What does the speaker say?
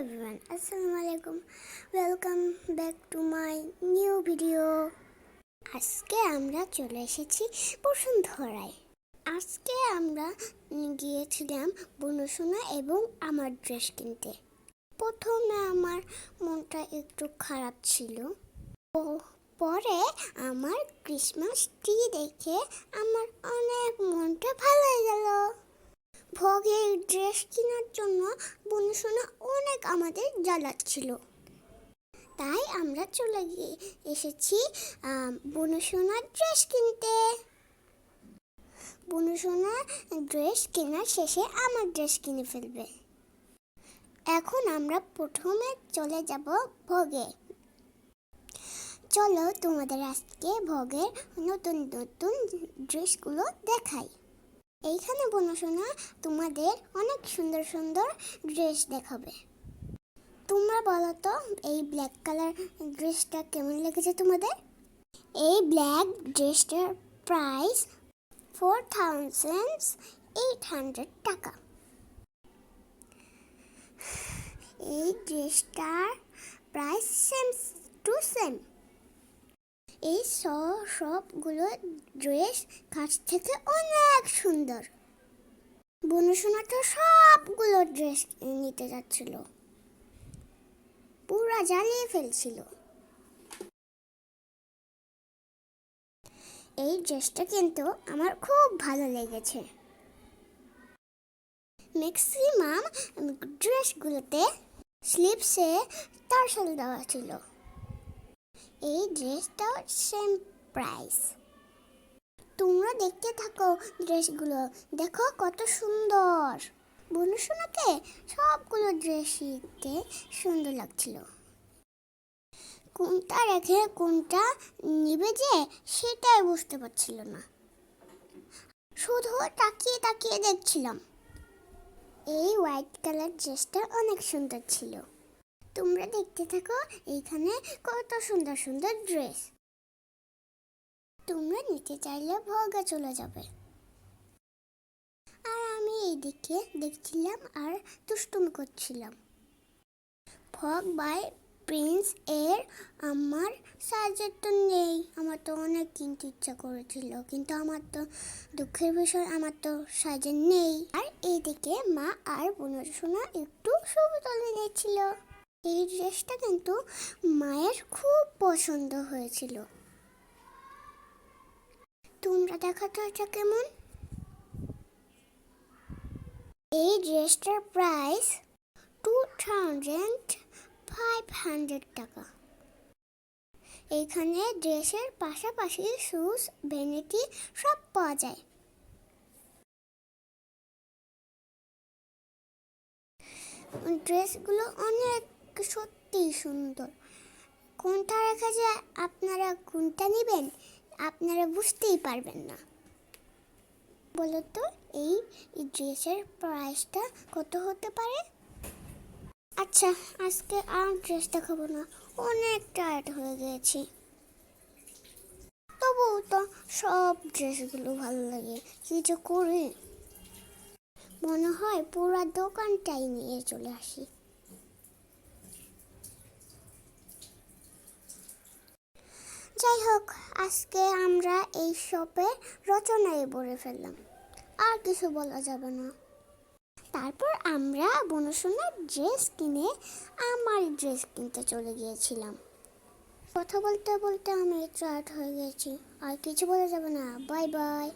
everyone, আসসালামু আলাইকুম welcome back to my new video আজকে আমরা চলে এসেছি বসুন্ধরায়। আজকে আমরা গিয়েছিলাম বনসোনা এবং আমার ড্রেস কিনতে। প্রথমে আমার মনটা একটু খারাপ ছিল। প- পরে আমার ক্রিসমাস ট্রি দেখে আমার অনেক মনটা ভালো হয়ে গেল। ভোগের ড্রেস কেনার জন্য বনসোনা অনেক আমাদের জ্বালাচ্ছিল। তাই আমরা চলে গিয়ে এসেছি বনসোনার ড্রেস কিনতে। বনসোনা ড্রেস কেনার শেষে আমার ড্রেস কিনে ফেলবে। এখন আমরা প্রথমে চলে যাব ভোগে। চলো তোমাদের আজকে ভোগের নতুন নতুন ড্রেসগুলো দেখাই। বনসোনা তোমাদের অনেক সুন্দর সুন্দর ড্রেস দেখাবে। তোমরা বলো তো, এই ব্ল্যাক কালার ড্রেসটা কেমন লেগেছে তোমাদের? এই ব্ল্যাক ড্রেসটার price four thousand eight hundred টাকা। এই ড্রেসটার প্রাইস সেম টু সেম এই সবগুলো ড্রেস কাছ থেকে অনেক সুন্দর। বনসোনা তো সবগুলো ড্রেস নিতে যাচ্ছিল। পুরা জ্বালিয়ে ফেলছিল। এই ড্রেসটা কিন্তু আমার খুব ভালো লেগেছে। ম্যাক্সিমাম ড্রেসগুলোতে স্লিপসে টার্সেল দেওয়া ছিল। এই ড্রেসটাও সেম প্রাইস তোমরা দেখতে থাকো ড্রেসগুলো। দেখো কত সুন্দর। বনুসোনাকে সবগুলো ড্রেস শিখতে সুন্দর লাগছিল। কোনটা রেখে কোনটা নিবে যে সেটাই বুঝতে পারছিল না। শুধু তাকিয়ে তাকিয়ে দেখছিলাম। এই হোয়াইট কালার ড্রেসটা অনেক সুন্দর ছিল। তোমরা দেখতে থাকো এইখানে কত সুন্দর সুন্দর ড্রেস তোমরা নিতে চাইলে ভগা চলে যাবে। আর আমি এইদিকে দেখছিলাম আর দুষ্টুমি করছিলাম। ভগ বাই প্রিন্স এর আমার সাইজের তো নেই। আমার তো অনেক কিনতে ইচ্ছা করেছিল, কিন্তু আমার তো দুঃখের বিষয়, আমার তো সাইজের নেই। আর এইদিকে মা আর বোনসোনা একটু ছবি তুলে নিয়েছিল। এই ড্রেসটা কিন্তু মায়ের খুব পছন্দ হয়েছিল। তোমরা দেখাতো এটা কেমন? এই ড্রেসটার price two thousand five hundred টাকা। এইখানে ড্রেসের পাশাপাশি শুজ ভ্যানিটি সব পাওয়া যায়। ড্রেসগুলো অনেক সত্যি সুন্দর। কোনটা রেখা যায়, আপনারা কোনটা নেবেন? আপনারা বুঝতেই পারবেন না। বলো তো এই ড্রেসের প্রাইসটা কত হতে পারে? আচ্ছা আজকে আর ড্রেস দেখাবো না, অনেক টায়ার্ড হয়ে গেছি। তবুও তো সব ড্রেসগুলো ভালো লাগে কিছু করে? মনে হয় পুরো দোকানটাই নিয়ে চলে আসি। যাই হোক আজকে আমরা এই শপে রচনায় বলে ফেললাম। আর কিছু বলা যাবে না। তারপর আমরা বনসোনার ড্রেস কিনে আমার ড্রেস কিনতে চলে গিয়েছিলাম। কথা বলতে বলতে আমি টায়ার্ড হয়ে গেছি। আর কিছু বলা যাবে না। Bye bye.